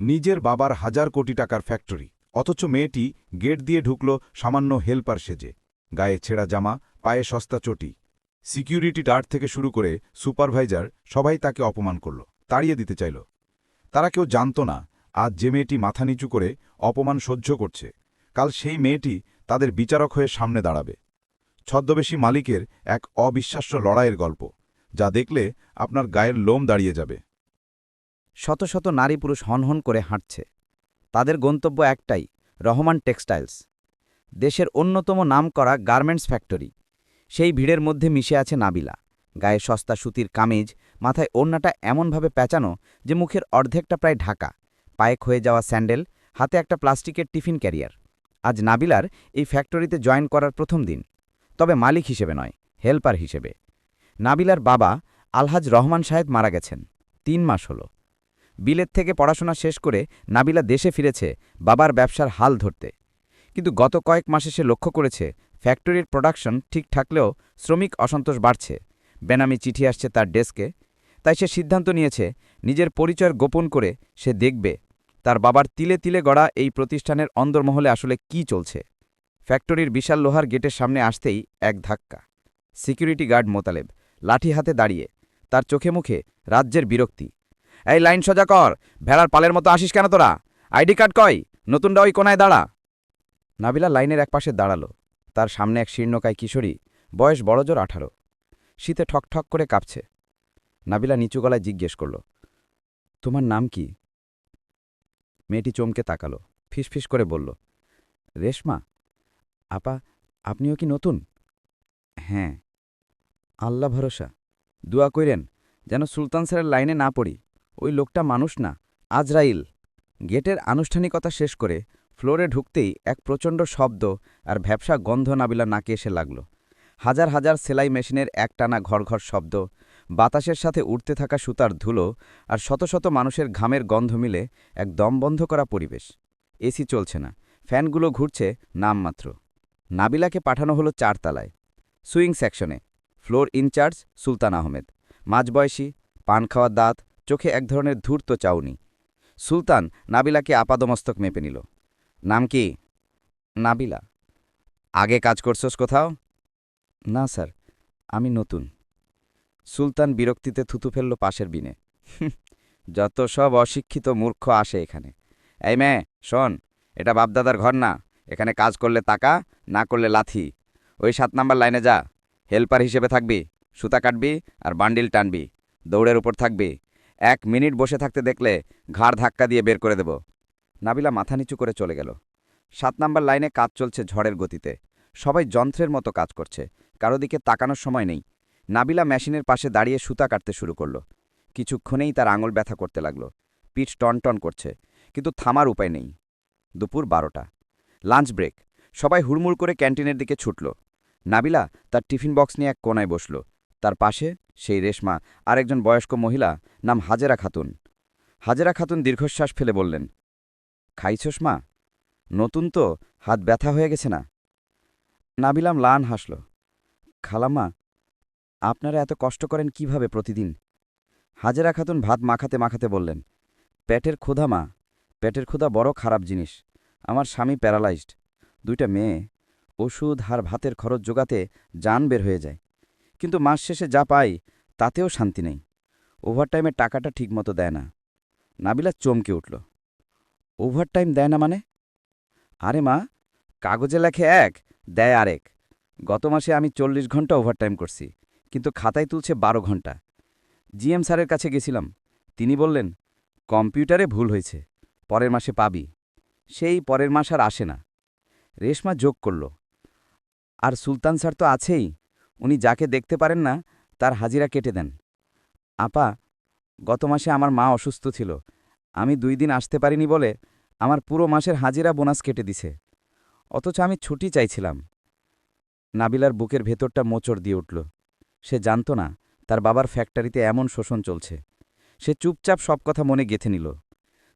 নিজের বাবার হাজার কোটি টাকার ফ্যাক্টরি। অথচ মেয়েটি গেট দিয়ে ঢুকল সামান্য হেল্পার সেজে। গায়ে ছেঁড়া জামা, পায়ে সস্তা চটি। সিকিউরিটি গার্ড থেকে শুরু করে সুপারভাইজার সবাই তাকে অপমান করল, তাড়িয়ে দিতে চাইল। তারা কেউ জানত না আজ যে মেয়েটি মাথা নিচু করে অপমান সহ্য করছে। কাল সেই মেয়েটি তাদের বিচারক হয়ে সামনে দাঁড়াবে। ছদ্মবেশী মালিকের এক অবিশ্বাস্য লড়াইয়ের গল্প, যা দেখলে আপনার গায়ের লোম দাঁড়িয়ে যাবে। শত শত নারী পুরুষ হনহন করে হাঁটছে। তাদের গন্তব্য একটাই, রহমান টেক্সটাইলস। দেশের অন্যতম নামকরা গার্মেন্টস ফ্যাক্টরি। সেই ভিড়ের মধ্যে মিশে আছে নাবিলা। গায়ে সস্তা সুতির কামিজ, মাথায় ওড়নাটা এমনভাবে পেঁচানো যে মুখের অর্ধেকটা প্রায় ঢাকা। পায়ে ক্ষয়ে যাওয়া স্যান্ডেল, হাতে একটা প্লাস্টিকের টিফিন ক্যারিয়ার। আজ নাবিলার এই ফ্যাক্টরিতে জয়েন করার প্রথম দিন। তবে মালিক হিসেবে নয়, হেল্পার হিসেবে। নাবিলার বাবা আলহাজ রহমান সাহেব মারা গেছেন। তিন মাস হলো। বিলেত থেকে পড়াশোনা শেষ করে নাবিলা দেশে ফিরেছে বাবার ব্যবসার হাল ধরতে। কিন্তু গত কয়েক মাসে সে লক্ষ্য করেছে, ফ্যাক্টরির প্রোডাকশন ঠিক থাকলেও শ্রমিক অসন্তোষ বাড়ছে। বেনামি চিঠি আসছে তার ডেস্কে। তাই সে সিদ্ধান্ত নিয়েছে, নিজের পরিচয় গোপন করে সে দেখবে তার বাবার তিলে তিলে গড়া এই প্রতিষ্ঠানের অন্দরমহলে আসলে কি চলছে। ফ্যাক্টরির বিশাল লোহার গেটের সামনে আসতেই এক ধাক্কা। সিকিউরিটি গার্ড মোতালেব, লাঠি হাতে দাঁড়িয়ে, তার চোখে মুখে রাজ্যের বিরক্তি। এই লাইন সোজা কর। ভেড়ার পালের মতো আসিস কেন তোরা? আইডি কার্ড কয় নতুনটা ওই কোনায় দাঁড়া। নাবিলা লাইনের একপাশে দাঁড়াল। তার সামনে এক শীর্ণকায় কিশোরী, বয়স বড়জোর আঠারো। শীতে ঠকঠক করে কাঁপছে। নাবিলা নিচু গলায় জিজ্ঞেস করল, তোমার নাম কি? মেয়েটি চমকে তাকালো, ফিসফিস করে বলল, রেশমা, আপা, আপনিও কি নতুন? হ্যাঁ। আল্লাহ ভরসা। দোয়া কইরেন, যেন সুলতান স্যারের লাইনে না পড়ি। ওই লোকটা মানুষ না, আজরাইল। গেটের আনুষ্ঠানিকতা শেষ করে ফ্লোরে ঢুকতেই এক প্রচণ্ড শব্দ আর ভ্যাবসা গন্ধ নাবিলা নাকে এসে লাগল। হাজার হাজার সেলাই মেশিনের একটানা ঘর ঘর শব্দ, বাতাসের সাথে উড়তে থাকা সুতার ধুলো আর শত শত মানুষের ঘামের গন্ধ মিলে এক দমবন্ধ করা পরিবেশ। এসি চলছে না, ফ্যানগুলো ঘুরছে নামমাত্র নাবিলাকে পাঠানো হলো চারতলায়। সুইং সেকশনে, floor in charge Sultan Ahmed, মাঝবয়সী, পান খাওয়ার দাঁত চোখে এক ধরনের ধূর্ত চাউনি। সুলতান নাবিলাকে আপাদমস্তক মেপে নিল। নাম কি? নাবিলা। আগে কাজ করছস কোথাও? না স্যার আমি নতুন। সুলতান বিরক্তিতে থুতু ফেলল পাশের বিনে। "হুঁ, যত সব অশিক্ষিত মূর্খ আসে এখানে। এই মেয়ে শোন এটা বাপদাদার ঘর না। এখানে কাজ করলে টাকা না করলে লাথি। ওই সাত নাম্বার লাইনে যা। হেল্পার হিসেবে থাকবি সুতা কাটবি আর বান্ডিল টানবি। দৌড়ের উপর থাকবি। এক মিনিট বসে থাকতে দেখলে ঘাড় ধাক্কা দিয়ে বের করে দেব। নাবিলা মাথা নিচু করে চলে গেল। সাত নাম্বার লাইনে কাজ চলছে ঝড়ের গতিতে। সবাই যন্ত্রের মতো কাজ করছে। কারও দিকে তাকানোর সময় নেই। নাবিলা মেশিনের পাশে দাঁড়িয়ে সুতা কাটতে শুরু করল। কিছুক্ষণেই তার আঙুল ব্যথা করতে লাগল। পিঠ টনটন করছে, কিন্তু থামার উপায় নেই। দুপুর বারোটা। Lunch break. সবাই হুড়মুড় করে ক্যান্টিনের দিকে ছুটল। নাবিলা তার টিফিন বক্স নিয়ে এক কোনায় বসল। তার পাশে সেই রেশমা আরেকজন বয়স্ক মহিলা নাম হাজেরা খাতুন। হাজেরা খাতুন দীর্ঘশ্বাস ফেলে বললেন, খাইছস মা? নতুন তো, হাত ব্যথা হয়ে গেছে না? নাবিলাম লান হাসল খালাম্মা আপনারা এত কষ্ট করেন কীভাবে প্রতিদিন? হাজেরা খাতুন ভাত মাখাতে মাখাতে বললেন, পেটের ক্ষুধা মা, পেটের ক্ষুধা বড় খারাপ জিনিস। আমার স্বামী প্যারালাইজড, দুইটা মেয়ে, ওষুধ আর ভাতের খরচ জোগাতে জান বের হয়ে যায়। কিন্তু মাস শেষে যা পাই, তাতেও শান্তি নেই। ওভারটাইমের টাকাটা ঠিকমতো দেয় না। নাবিলা চমকে উঠল। ওভারটাইম দেয় না মানে? আরে মা, কাগজে লেখে এক, দেয় আরেক। গত মাসে আমি চল্লিশ ঘণ্টা ওভারটাইম করছি, কিন্তু খাতায় তুলছে বারো ঘণ্টা। জিএম স্যারের কাছে গেছিলাম। তিনি বললেন, কম্পিউটারে ভুল হয়েছে, পরের মাসে পাবি। সেই পরের মাস আর আসে না। রেশমা যোগ করল, আর সুলতান স্যার তো আছেই উনি যাকে দেখতে পারেন না, তার হাজিরা কেটে দেন। আপা, গত মাসে আমার মা অসুস্থ ছিল। আমি দুই দিন আসতে পারিনি বলে আমার পুরো মাসের হাজিরা বোনাস কেটে দিছে। অথচ আমি ছুটি চাইছিলাম। নাবিলার বুকের ভেতরটা মোচড় দিয়ে উঠল। সে জানত না, তার বাবার ফ্যাক্টরিতে এমন শোষণ চলছে। সে চুপচাপ সব কথা মনে গেথে নিল।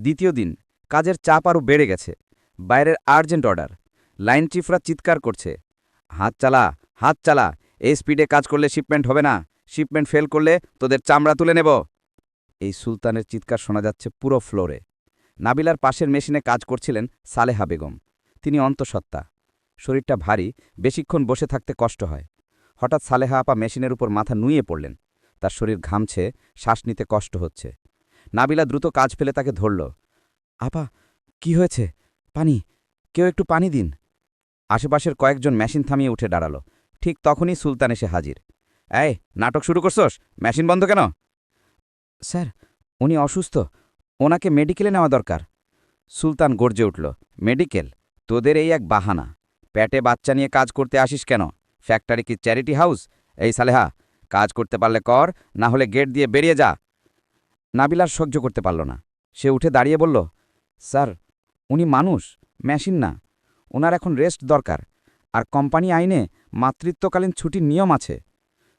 দ্বিতীয় দিন, কাজের চাপ আরও বেড়ে গেছে। বাইরের আর্জেন্ট অর্ডার। লাইন চিফরা চিৎকার করছে। হাত চালা হাত চালা এই স্পিডে কাজ করলে শিপমেন্ট হবে না। শিপমেন্ট ফেল করলে তোদের চামড়া তুলে নেব। এই সুলতানের চিৎকার শোনা যাচ্ছে পুরো ফ্লোরে নাবিলার পাশের মেশিনে কাজ করছিলেন সালেহা বেগম। তিনি অন্তঃসত্ত্বা। শরীরটা ভারী, বেশিক্ষণ বসে থাকতে কষ্ট হয়। হঠাৎ সালেহা আপা মেশিনের উপর মাথা নুয়ে পড়লেন। তার শরীর ঘামছে, শ্বাস নিতে কষ্ট হচ্ছে। নাবিলা দ্রুত কাজ ফেলে তাকে ধরল। আপা, কি হয়েছে? পানি, কেউ একটু পানি দিন। আশেপাশের কয়েকজন মেশিন থামিয়ে উঠে দাঁড়াল। ঠিক তখনই সুলতান এসে হাজির। এই, নাটক শুরু করছস? মেশিন বন্ধ কেন? স্যার, উনি অসুস্থ। ওনাকে মেডিকেলে নেওয়া দরকার। সুলতান গর্জে উঠল, মেডিকেল? তোদের এই এক বাহানা। পেটে বাচ্চা নিয়ে কাজ করতে আসিস কেন? ফ্যাক্টরি কি চ্যারিটি হাউস? এই সালেহা, কাজ করতে পারলে কর, না হলে গেট দিয়ে বেরিয়ে যা। নাবিলার সহ্য করতে পারল না। সে উঠে দাঁড়িয়ে বলল, স্যার, উনি মানুষ, মেশিন না। ওনার এখন রেস্ট দরকার। আর কোম্পানি আইনে মাতৃত্বকালীন ছুটির নিয়ম আছে।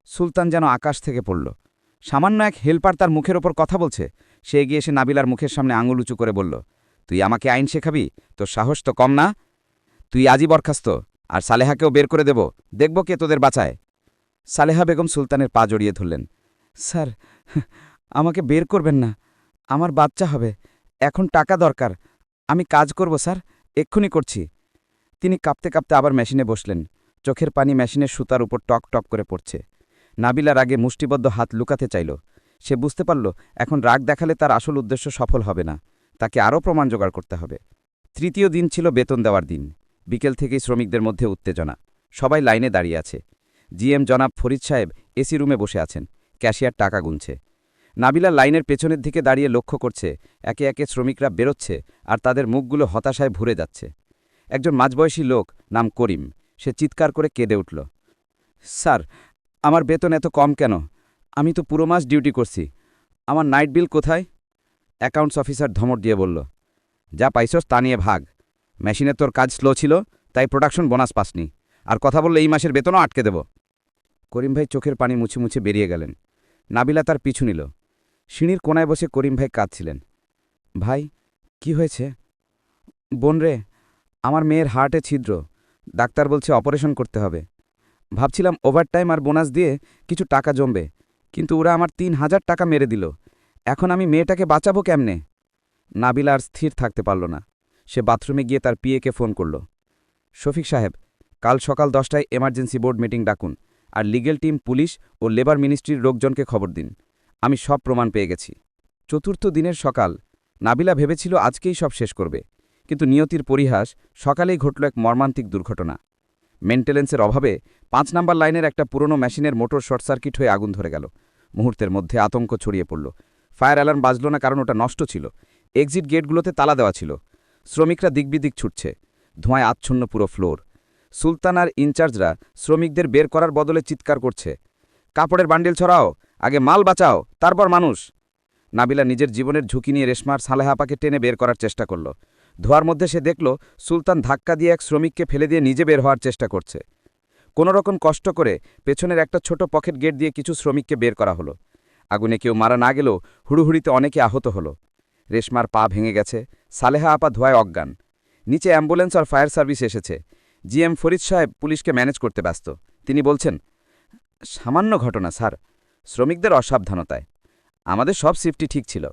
সুলতান যেন আকাশ থেকে পড়ল। সামান্য এক হেল্পার তার মুখের ওপর কথা বলছে। সে এগিয়ে এসে নাবিলার মুখের সামনে আঙুল উঁচু করে বলল, তুই আমাকে আইন শেখাবি? তোর সাহস তো কম না? তুই আজই বরখাস্ত, আর সালেহাকেও বের করে দেব। দেখব কে তোদের বাঁচায়। সালেহা বেগম সুলতানের পা জড়িয়ে ধরলেন, স্যার, আমাকে বের করবেন না। আমার বাচ্চা হবে। এখন টাকা দরকার। আমি কাজ করব, স্যার। এক্ষুনি করছি। তিনি কাঁপতে কাঁপতে আবার মেশিনে বসলেন। চোখের পানি মেশিনের সুতার উপর টক টক করে পড়ছে। নাবিলার আগে মুষ্টিবদ্ধ হাত লুকাতে চাইল। সে বুঝতে পারল, এখন রাগ দেখালে তার আসল উদ্দেশ্য সফল হবে না। তাকে আরও প্রমাণ জোগাড় করতে হবে। তৃতীয় দিন ছিল বেতন দেওয়ার দিন। বিকেল থেকেই শ্রমিকদের মধ্যে উত্তেজনা। সবাই লাইনে দাঁড়িয়ে আছে। জিএম জনাব ফরিদ সাহেব এসি রুমে বসে আছেন। ক্যাশিয়ার টাকা গুনছে। নাবিলা লাইনের পেছনের দিকে দাঁড়িয়ে লক্ষ্য করছে। একে একে শ্রমিকরা বেরোচ্ছে আর তাদের মুখগুলো হতাশায় ভরে যাচ্ছে। একজন মাঝবয়সী লোক, নাম করিম। সে চিৎকার করে কেঁদে উঠল। স্যার, আমার বেতন এত কম কেন? আমি তো পুরো মাস ডিউটি করছি। আমার নাইট বিল কোথায়? অ্যাকাউন্টস অফিসার ধমর দিয়ে বলল, যা পাইছস তা নিয়ে ভাগ। মেশিনে তোর কাজ স্লো ছিল, তাই প্রোডাকশন বোনাস পাসনি। আর কথা বললে এই মাসের বেতনও আটকে দেব। করিম ভাই চোখের পানি মুছে মুছে বেরিয়ে গেলেন। নাবিলা তার পিছু নিল। সিঁড়ির কোনায় বসে করিম ভাই কাঁদছিলেন। ভাই, কি হয়েছে? বোন রে আমার মেয়ের হার্টে ছিদ্র। ডাক্তার বলছে অপারেশন করতে হবে। ভাবছিলাম ওভারটাইম আর বোনাস দিয়ে কিছু টাকা জমবে, কিন্তু ওরা আমার তিন হাজার টাকা মেরে দিল। এখন আমি মেয়েটাকে বাঁচাবো কেমনে? নাবিলা আর স্থির থাকতে পারল না। সে বাথরুমে গিয়ে তার পিএকে ফোন করল। শফিক সাহেব, কাল সকাল দশটায় এমার্জেন্সি বোর্ড মিটিং ডাকুন আর লিগেল টিম, পুলিশ ও লেবার মিনিস্ট্রির লোকজনকে খবর দিন। আমি সব প্রমাণ পেয়ে গেছি। চতুর্থ দিনের সকাল। নাবিলা ভেবেছিল আজকেই সব শেষ করবে। কিন্তু নিয়তির পরিহাস সকালেই ঘটল এক মর্মান্তিক দুর্ঘটনা। মেন্টেলেন্সের অভাবে পাঁচ নাম্বার লাইনের একটা পুরনো মেশিনের মোটর শর্ট সার্কিট হয়ে আগুন ধরে গেল। মুহূর্তের মধ্যে আতঙ্ক ছড়িয়ে পড়ল। ফায়ার অ্যালার্ম বাজল না কারণ ওটা নষ্ট ছিল। এক্সিট গেটগুলোতে তালা দেওয়া ছিল। শ্রমিকরা দিকবিদিক ছুটছে। ধোঁয়ায় আচ্ছন্ন পুরো ফ্লোর। সুলতান আর ইনচার্জরা শ্রমিকদের বের করার বদলে চিৎকার করছে। কাপড়ের বান্ডিল ছড়াও, আগে মাল বাঁচাও, তারপর মানুষ। নাবিলা নিজের জীবনের ঝুঁকি নিয়ে রেশমার সালেহাপাকে টেনে বের করার চেষ্টা করল। ধোয়ার মধ্যে সে দেখল সুলতান ধাক্কা দিয়ে এক শ্রমিককে ফেলে দিয়ে নিজে বের হওয়ার চেষ্টা করছে। কোনো রকম কষ্ট করে পেছনের একটা ছোট পকেট গেট দিয়ে কিছু শ্রমিককে বের করা হলো। আগুনে কেউ মারা না গেলেও হুড়ুহুড়িতে অনেকে আহত হলো। রেশমার পা ভেঙে গেছে, সালেহা আপা ধোয়ায় অজ্ঞান। নিচে অ্যাম্বুলেন্স আর ফায়ার সার্ভিস এসেছে। জিএম ফরিদ সাহেব পুলিশকে ম্যানেজ করতে ব্যস্ত। তিনি বলছেন, সামান্য ঘটনা, স্যার। শ্রমিকদের অসাবধানতায়। আমাদের সব সিফটি ঠিক ছিল।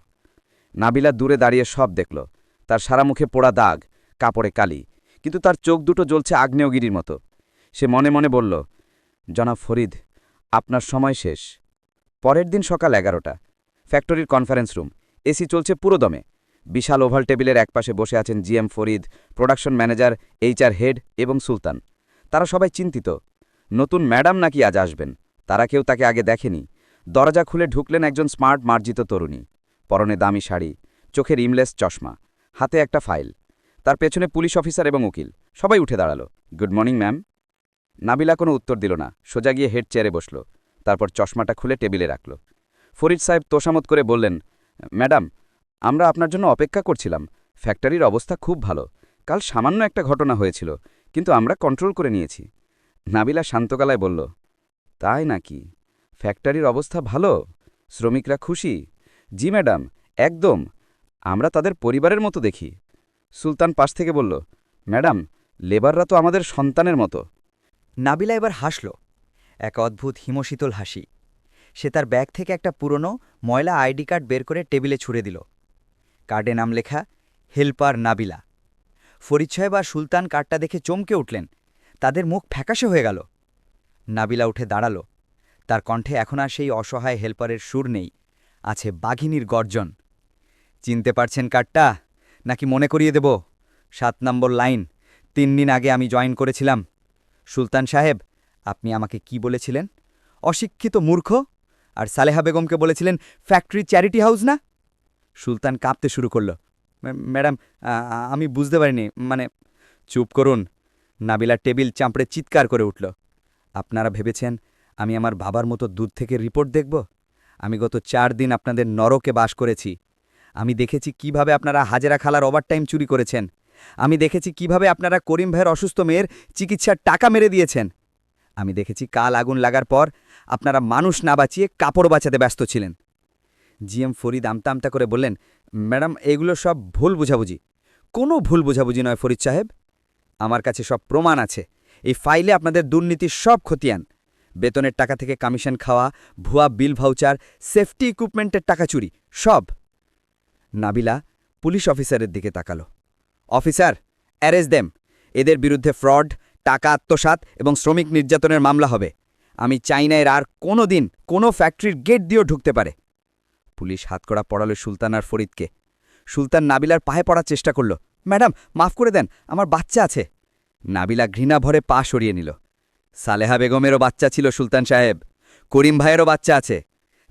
নাবিলা দূরে দাঁড়িয়ে সব দেখল। তার সারা মুখে পোড়া দাগ, কাপড়ে কালি, কিন্তু তার চোখ দুটো জ্বলছে আগ্নেয়গিরির মতো। সে মনে মনে বলল, জনাব ফরিদ, আপনার সময় শেষ। পরের দিন সকাল এগারোটা। ফ্যাক্টরির কনফারেন্স রুম। এসি চলছে পুরো দমে বিশাল ওভাল টেবিলের একপাশে বসে আছেন GM Farid, production manager, HR head এবং সুলতান। তারা সবাই চিন্তিত। নতুন ম্যাডাম নাকি আজ আসবেন? তারা কেউ তাকে আগে দেখেনি। দরজা খুলে ঢুকলেন একজন স্মার্ট মার্জিত তরুণী। পরনে দামি শাড়ি চোখের ইমলেস চশমা। হাতে একটা ফাইল। তার পেছনে পুলিশ অফিসার এবং উকিল। সবাই উঠে দাঁড়াল। Good morning, ma'am. নাবিলা কোনো উত্তর দিল না। সোজা গিয়ে হেড চেয়ারে বসল। তারপর চশমাটা খুলে টেবিলে রাখল। ফরিদ সাহেব তোষামত করে বললেন, ম্যাডাম, আমরা আপনার জন্য অপেক্ষা করছিলাম। ফ্যাক্টরির অবস্থা খুব ভালো। কাল সামান্য একটা ঘটনা হয়েছিল, কিন্তু আমরা কন্ট্রোল করে নিয়েছি। নাবিলা শান্তকালায় বলল, তাই নাকি? ফ্যাক্টরির অবস্থা ভালো? শ্রমিকরা খুশি? জি, ম্যাডাম, একদম। আমরা তাদের পরিবারের মতো দেখি। সুলতান পাশ থেকে বলল, ম্যাডাম, লেবাররা তো আমাদের সন্তানের মতো। নাবিলা এবার হাসল, এক অদ্ভুত হিমশীতল হাসি। সে তার ব্যাগ থেকে একটা পুরনো ময়লা আইডি কার্ড বের করে টেবিলে ছুঁড়ে দিল। কার্ডে নাম লেখা, হেল্পার নাবিলা। ফরিদ সাহেব আর সুলতান কার্ডটা দেখে চমকে উঠলেন। তাদের মুখ ফ্যাকাশে হয়ে গেল। নাবিলা উঠে দাঁড়াল। তার কণ্ঠে এখন আর সেই অসহায় হেল্পারের সুর নেই, আছে বাঘিনীর গর্জন। চিনতে পারছেন কার্ডটা? নাকি মনে করিয়ে দেব? সাত নম্বর লাইন, তিন দিন আগে আমি জয়েন করেছিলাম। সুলতান সাহেব, আপনি আমাকে কি বলেছিলেন? অশিক্ষিত মূর্খ? আর সালেহা বেগমকে বলেছিলেন, ফ্যাক্টরি চ্যারিটি হাউস না? সুলতান কাঁপতে শুরু করল ম্যাডাম আমি বুঝতে পারিনি মানে চুপ করুন। নাবিলা টেবিল চাঁপড়ে চিৎকার করে উঠল, আপনারা ভেবেছেন আমি আমার বাবার মতো দুধ থেকে রিপোর্ট দেখব? আমি গত চার দিন আপনাদের নরকে বাস করেছি। আমি দেখেছি কীভাবে আপনারা হাজেরা খালার ওভারটাইম চুরি করেছেন। আমি দেখেছি কীভাবে আপনারা করিম ভাইয়ের অসুস্থ মেয়ের চিকিৎসার টাকা মেরে দিয়েছেন। আমি দেখেছি কাল আগুন লাগার পর আপনারা মানুষ না বাঁচিয়ে কাপড় বাঁচাতে ব্যস্ত ছিলেন। জিএম ফরিদ আমতা আমতা করে বললেন, ম্যাডাম, এগুলো সব ভুল বুঝাবুঝি। কোনো ভুল বুঝাবুঝি নয় ফরিদ সাহেব। আমার কাছে সব প্রমাণ আছে। এই ফাইলে আপনাদের দুর্নীতির সব খতিয়ান। বেতনের টাকা থেকে কমিশন খাওয়া, ভুয়া বিল ভাউচার, সেফটি ইকুইপমেন্টের টাকা চুরি, সব। নাবিলা পুলিশ অফিসারের দিকে তাকালো। Officer, arrest them. এদের বিরুদ্ধে ফ্রড, টাকা আত্মসাৎ এবং শ্রমিক নির্যাতনের মামলা হবে। আমি চাই না এর আর কোনো দিন কোনো ফ্যাক্টরির গেট দিয়েও ঢুকতে পারে। পুলিশ হাতকড়া পড়ালো সুলতান আর ফরিদকে। সুলতান নাবিলার পায়ে পড়ার চেষ্টা করল। ম্যাডাম, মাফ করে দেন, আমার বাচ্চা আছে। নাবিলা ঘৃণা ভরে পা সরিয়ে নিল। সালেহা বেগমেরও বাচ্চা ছিল, সুলতান সাহেব। করিম ভাইয়েরও বাচ্চা আছে।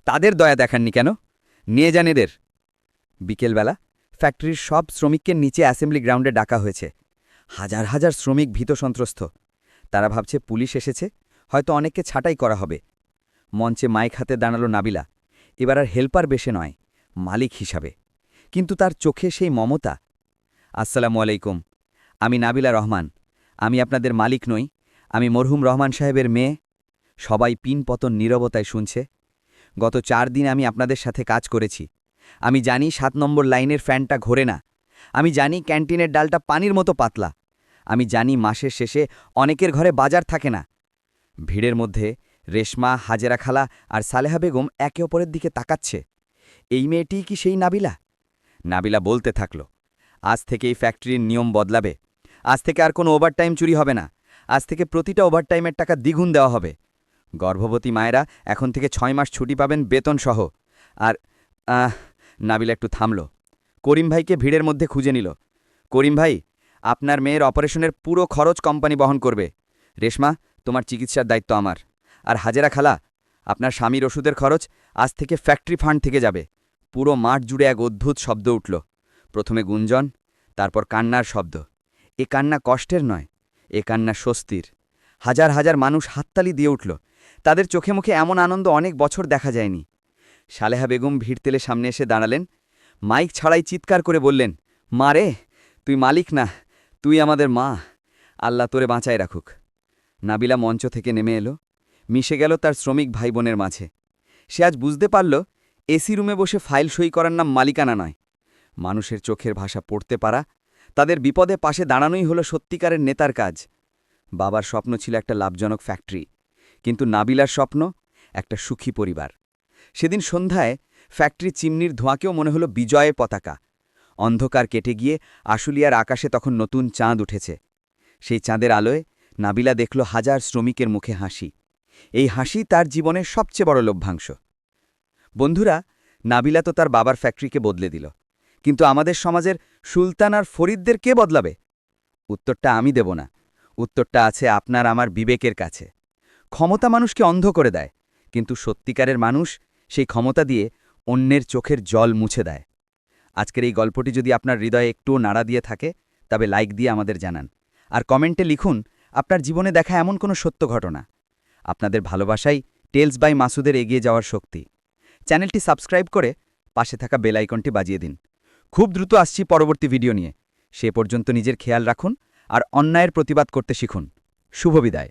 তাদের দয়া দেখাননি কেন? নিয়ে যান এদের। বিকেলবেলা ফ্যাক্টরির সব শ্রমিককে নিচে অ্যাসেম্বলি গ্রাউন্ডে ডাকা হয়েছে। হাজার হাজার শ্রমিক ভীত সন্ত্রস্ত। তারা ভাবছে পুলিশ এসেছে, হয়তো অনেককে ছাঁটাই করা হবে। মঞ্চে মাইক হাতে দাঁড়াল নাবিলা। এবার আর হেল্পার বেশে নয়, মালিক হিসাবে। কিন্তু তার চোখে সেই মমতা। আসসালামু আলাইকুম, আমি নাবিলা রহমান। আমি আপনাদের মালিক নই, আমি মরহুম রহমান সাহেবের মেয়ে। সবাই পিন পতন নীরবতায় শুনছে। গত চার দিন আমি আপনাদের সাথে কাজ করেছি। আমি জানি সাত নম্বর লাইনের ফ্যানটা ঘোরে না। আমি জানি ক্যান্টিনের ডালটা পানির মতো পাতলা। আমি জানি মাসের শেষে অনেকের ঘরে বাজার থাকে না। ভিড়ের মধ্যে রেশমা, হাজেরা খালা আর সালেহা বেগম একে অপরের দিকে তাকাচ্ছে। এই মেয়েটিই কি সেই নাবিলা? নাবিলা বলতে থাকল, আজ থেকে এই ফ্যাক্টরির নিয়ম বদলাবে। আজ থেকে আর কোনো ওভারটাইম চুরি হবে না। আজ থেকে প্রতিটা ওভারটাইমের টাকা দ্বিগুণ দেওয়া হবে। গর্ভবতী মায়েরা এখন থেকে ছয় মাস ছুটি পাবেন বেতন সহ আর নাবিলা একটু থামল। করিম ভাইকে ভিড়ের মধ্যে খুঁজে নিল। করিম ভাই, আপনার মেয়ের অপারেশনের পুরো খরচ কোম্পানি বহন করবে। রেশমা, তোমার চিকিৎসার দায়িত্ব আমার। আর হাজেরা খালা, আপনার স্বামীর ওষুধের খরচ আজ থেকে ফ্যাক্টরি ফান্ড থেকে যাবে। পুরো মাঠ জুড়ে এক অদ্ভুত শব্দ উঠল। প্রথমে গুঞ্জন, তারপর কান্নার শব্দ। এ কান্না কষ্টের নয়, এ কান্না স্বস্তির। হাজার হাজার মানুষ হাততালি দিয়ে উঠল। তাদের চোখে মুখে এমন আনন্দ অনেক বছর দেখা যায়নি। সালেহা বেগম ভিড়তেলে সামনে এসে দাঁড়ালেন। মাইক ছাড়াই চিৎকার করে বললেন, মা রে, তুই মালিক না, তুই আমাদের মা। আল্লাহ তোরে বাঁচায় রাখুক। নাবিলা মঞ্চ থেকে নেমে এলো। মিশে গেল তার শ্রমিক ভাই বোনের মাঝে। সে আজ বুঝতে পারল, এসি রুমে বসে ফাইল সই করার নাম মালিকানা নয়। মানুষের চোখের ভাষা পড়তে পারা, তাদের বিপদে পাশে দাঁড়ানোই হলো সত্যিকারের নেতার কাজ। বাবার স্বপ্ন ছিল একটা লাভজনক ফ্যাক্টরি, কিন্তু নাবিলার স্বপ্ন একটা সুখী পরিবার। সেদিন সন্ধ্যায় ফ্যাক্টরি চিমনির ধোঁয়াকেও মনে হলো বিজয়ের পতাকা। অন্ধকার কেটে গিয়ে আশুলিয়ার আকাশে তখন নতুন চাঁদ উঠেছে। সেই চাঁদের আলোয় নাবিলা দেখল হাজার শ্রমিকের মুখে হাসি। এই হাসি তার জীবনের সবচেয়ে বড় লভ্যাংশ। বন্ধুরা, নাবিলা তো তার বাবার ফ্যাক্টরিকে বদলে দিল। কিন্তু আমাদের সমাজের সুলতান আর ফরিদদের কে বদলাবে? উত্তরটা আমি দেব না। উত্তরটা আছে আপনার আমার বিবেকের কাছে। ক্ষমতা মানুষকে অন্ধ করে দেয়, কিন্তু সত্যিকারের মানুষ সেই ক্ষমতা দিয়ে অন্যের চোখের জল মুছে দেয়। আজকের এই গল্পটি যদি আপনার হৃদয়ে একটুও নাড়া দিয়ে থাকে, তবে লাইক দিয়ে আমাদের জানান। আর কমেন্টে লিখুন, আপনার জীবনে দেখা এমন কোনো সত্য ঘটনা? আপনাদের ভালোবাসাই টেলস বাই মাসুদের এগিয়ে যাওয়ার শক্তি। চ্যানেলটি সাবস্ক্রাইব করে পাশে থাকা বেল আইকনটি বাজিয়ে দিন। খুব দ্রুত আসছি পরবর্তী ভিডিও নিয়ে। সে পর্যন্ত নিজের খেয়াল রাখুন আর অন্যায়ের প্রতিবাদ করতে শিখুন। শুভ বিদায়।